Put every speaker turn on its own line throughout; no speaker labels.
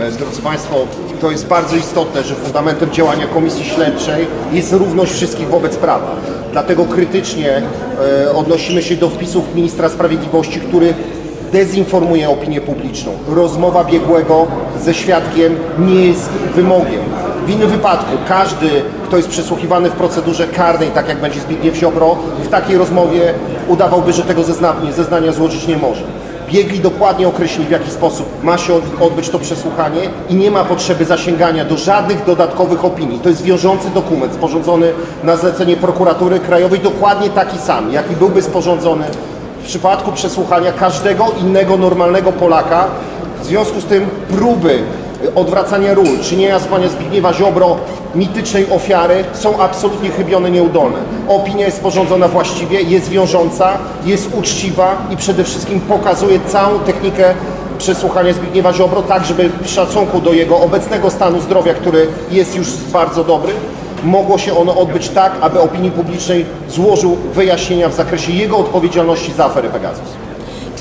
E, Drodzy Państwo, to jest bardzo istotne, że fundamentem działania Komisji Śledczej jest równość wszystkich wobec prawa. Dlatego krytycznie e, odnosimy się do wpisów ministra sprawiedliwości, który dezinformuje opinię publiczną. Rozmowa biegłego ze świadkiem nie jest wymogiem. W innym wypadku każdy, kto jest przesłuchiwany w procedurze karnej, tak jak będzie Zbigniew Ziobro, w takiej rozmowie udawałby, że tego zeznania, zeznania złożyć nie może. Biegli dokładnie określili, w jaki sposób ma się odbyć to przesłuchanie i nie ma potrzeby zasięgania do żadnych dodatkowych opinii. To jest wiążący dokument sporządzony na zlecenie prokuratury krajowej, dokładnie taki sam, jaki byłby sporządzony w przypadku przesłuchania każdego innego normalnego Polaka. W związku z tym próby odwracania ról, czynienia z pana Zbigniewa Ziobro mitycznej ofiary są absolutnie chybione, nieudolne. Opinia jest sporządzona właściwie, jest wiążąca, jest uczciwa i przede wszystkim pokazuje całą technikę przesłuchania Zbigniewa Ziobro, tak żeby w szacunku do jego obecnego stanu zdrowia, który jest już bardzo dobry, mogło się ono odbyć tak, aby opinii publicznej złożył wyjaśnienia w zakresie jego odpowiedzialności za aferę Pegasus.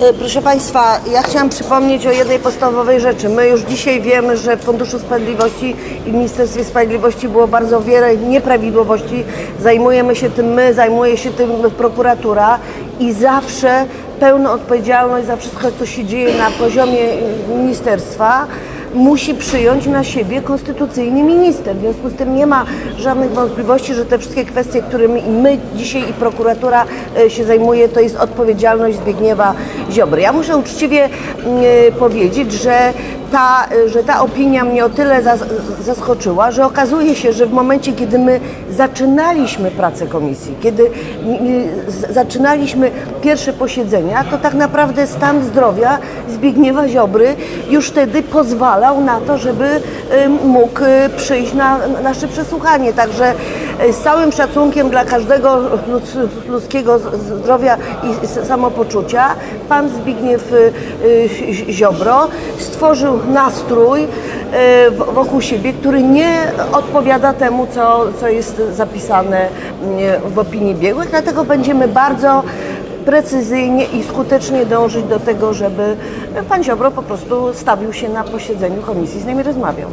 E, Proszę Państwa, ja chciałam przypomnieć o jednej podstawowej rzeczy. My już dzisiaj wiemy, że w Funduszu Sprawiedliwości i Ministerstwie Sprawiedliwości było bardzo wiele nieprawidłowości. Zajmujemy się tym my, zajmuje się tym prokuratura i zawsze pełną odpowiedzialność za wszystko, co się dzieje na poziomie ministerstwa musi przyjąć na siebie konstytucyjny minister. W związku z tym nie ma żadnych wątpliwości, że te wszystkie kwestie, którymi my dzisiaj i prokuratura e, się zajmuje, to jest odpowiedzialność Zbigniewa Ziobry. Ja muszę uczciwie mm, e, powiedzieć, że ta, e, że ta opinia mnie o tyle zas- zaskoczyła, że okazuje się, że w momencie, kiedy my zaczynaliśmy pracę komisji, kiedy zaczynaliśmy pierwsze posiedzenia, to tak naprawdę stan zdrowia Zbigniewa Ziobry już wtedy pozwalał na to, żeby y, mógł y, przyjść na na nasze przesłuchanie. Także y, z całym szacunkiem dla każdego ludz- ludzkiego zdrowia i samopoczucia, pan Zbigniew y, Ziobro stworzył nastrój w- wokół siebie, który nie odpowiada temu, co, co jest zapisane y, w opinii biegłych, dlatego będziemy bardzo precyzyjnie i skutecznie dążyć do tego, żeby pan Ziobro po prostu stawił się na posiedzeniu komisji, z nami rozmawiał.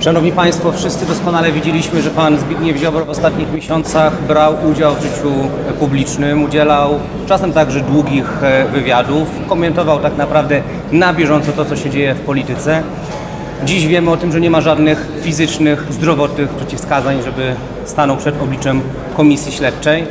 Szanowni Państwo, wszyscy doskonale widzieliśmy, że Pan Zbigniew Ziobro w ostatnich miesiącach brał udział w życiu publicznym, udzielał czasem także długich e, wywiadów, komentował tak naprawdę na bieżąco to, co się dzieje w polityce. Dziś wiemy o tym, że nie ma żadnych fizycznych, zdrowotnych przeciwwskazań, żeby stanął przed obliczem komisji śledczej.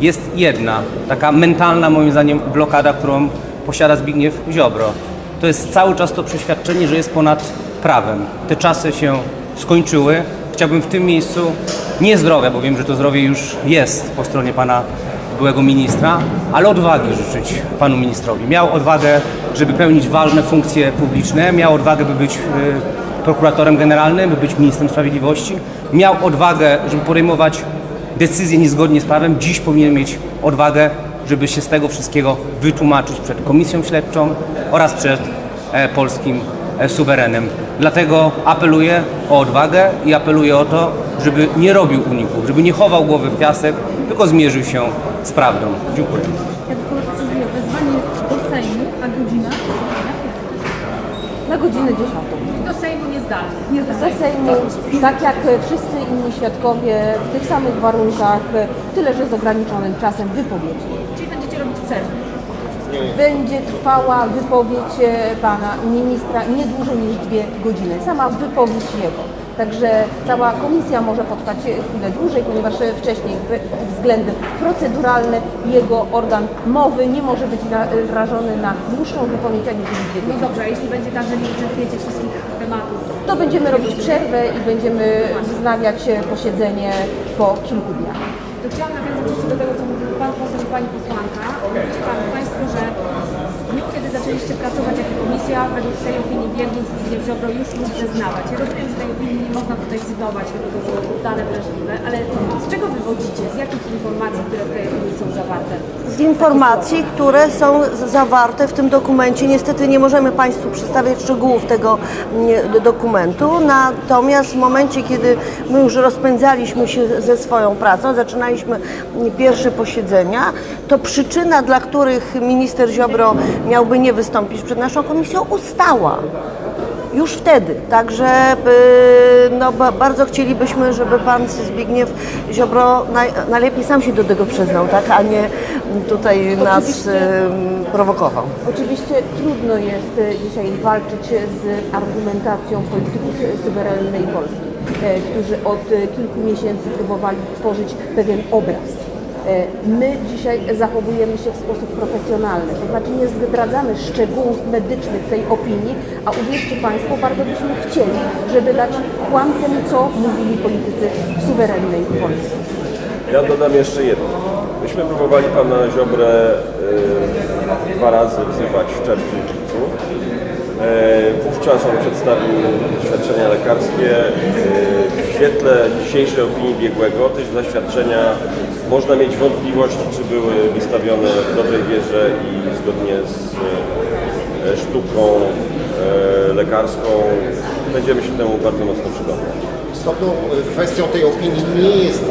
Jest jedna, taka mentalna moim zdaniem blokada, którą posiada Zbigniew Ziobro. To jest cały czas to przeświadczenie, że jest ponad prawem. Te czasy się skończyły. Chciałbym w tym miejscu nie zdrowia, bo wiem, że to zdrowie już jest po stronie pana byłego ministra, ale odwagi życzyć panu ministrowi. Miał odwagę, żeby pełnić ważne funkcje publiczne, miał odwagę, by być y, prokuratorem generalnym, by być ministrem sprawiedliwości, miał odwagę, żeby podejmować decyzje niezgodnie z prawem. Dziś powinien mieć odwagę, żeby się z tego wszystkiego wytłumaczyć przed komisją śledczą oraz przed e, polskim suwerenem. Dlatego apeluję o odwagę i apeluję o to, żeby nie robił uników, żeby nie chował głowy w piasek, tylko zmierzył się z prawdą. Dziękuję.
Ja tylko precyzuję, wezwanie jest do Sejmu, a godzina?
Na godzinę 10.
Do Sejmu niezdalnie.
Ze Sejmu, tak jak wszyscy inni świadkowie, w tych samych warunkach, tyle że z ograniczonym czasem wypowiedzi.
Czyli będziecie robić przerwę.
Będzie trwała wypowiedź e, pana ministra nie dłużej niż dwie godziny. Sama wypowiedź jego. Także cała komisja może potrwać e, chwilę dłużej, ponieważ e, wcześniej względy proceduralne jego organ mowy nie może być narażony na dłuższą wypowiedź aniżeli dwie
No dobrze, a jeśli będzie tak, że nie wyczerpiecie wszystkich tematów,
To będziemy robić przerwę i będziemy wznawiać posiedzenie po kilku dniach.
To chciałam nawiązać jeszcze do tego, co mówił Pan poseł i Pani posłanka. Pan Państwo, że kiedy zaczęliście pracować jako komisja, według tej opinii biegłych Zbigniew Ziobro już mógł zeznawać. Ja rozumiem, że tej opinii nie można tutaj cytować, tylko to są dane wrażliwe, ale z czego wywodzicie, z jakich informacji, które w tej opinii są zawarte?
Z informacji, które są zawarte w tym dokumencie. Niestety nie możemy Państwu przedstawiać szczegółów tego mm, do- dokumentu, natomiast w momencie, kiedy my już rozpędzaliśmy się ze swoją pracą, zaczynaliśmy mm, pierwsze posiedzenia, to przyczyna, dla których minister Ziobro miałby nie wystąpić przed naszą komisją, ustała. Już wtedy. Także y, no, ba, bardzo chcielibyśmy, żeby pan Zbigniew Ziobro naj, najlepiej sam się do tego przyznał, tak, a nie tutaj nas
Oczywiście.
y, prowokował.
Oczywiście trudno jest e, dzisiaj walczyć z argumentacją polityków suwerennej Polski, którzy od kilku miesięcy próbowali tworzyć pewien obraz. E, My dzisiaj zachowujemy się w sposób profesjonalny, to znaczy nie zdradzamy szczegółów medycznych tej opinii, a uwierzcie Państwo, bardzo byśmy chcieli, żeby dać kłam co mówili politycy suwerennej Polski.
Ja dodam jeszcze jedno. Myśmy próbowali pana Ziobrę y, dwa razy wzywać w czerwcu i lipcu. E, Wówczas on przedstawił zaświadczenia lekarskie. E, W świetle dzisiejszej opinii biegłego te zaświadczenia można mieć wątpliwości, czy były wystawione w dobrej wierze i zgodnie z e, sztuką e, lekarską. Będziemy się temu bardzo mocno przyglądać.
Istotną e, kwestią tej opinii nie jest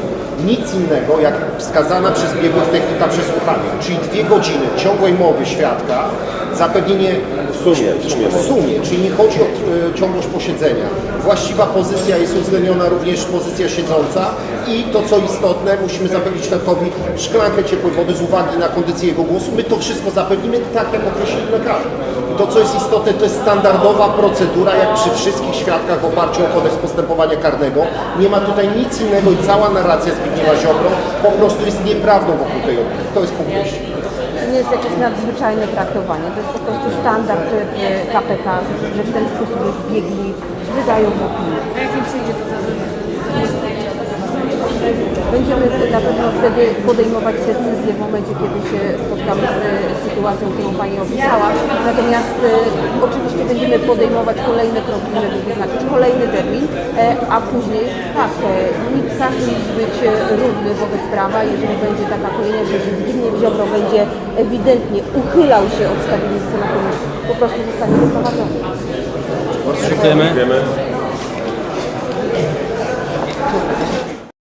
nic innego, jak wskazana przez biegłych technika przesłuchania, czyli dwie godziny ciągłej mowy świadka, zapewnienie
W sumie, w sumie.
w sumie, czyli nie chodzi o e, ciągłość posiedzenia. Właściwa pozycja jest uwzględniona również pozycja siedząca i to co istotne, musimy zapewnić świadkowi szklankę ciepłej wody z uwagi na kondycję jego głosu. My to wszystko zapewnimy tak, jak określili lekarze. To co jest istotne, to jest standardowa procedura, jak przy wszystkich świadkach w oparciu o kodeks postępowania karnego. Nie ma tutaj nic innego i cała narracja Zbigniewa Ziobro po prostu jest nieprawdą wokół tej opinii. To jest punkt.
To nie jest jakieś nadzwyczajne traktowanie, to jest po prostu standard e, KPK, że w ten sposób biegli wydają opinię.
A jak nie przyjdzie to
Będziemy na pewno wtedy podejmować decyzje w momencie, kiedy się spotkamy z e, sytuacją, którą Pani opisała. Natomiast e, oczywiście będziemy podejmować kolejne kroki, żeby wyznaczyć kolejny termin, e, a później tak, e, nikt każdy musi być równy wobec prawa. Jeżeli będzie taka kolejność, że Zbigniew Ziobro będzie ewidentnie uchylał się od stawiennictwa na komisji, po prostu zostanie wyprowadzony.
Dziękujemy.
Dziękujemy.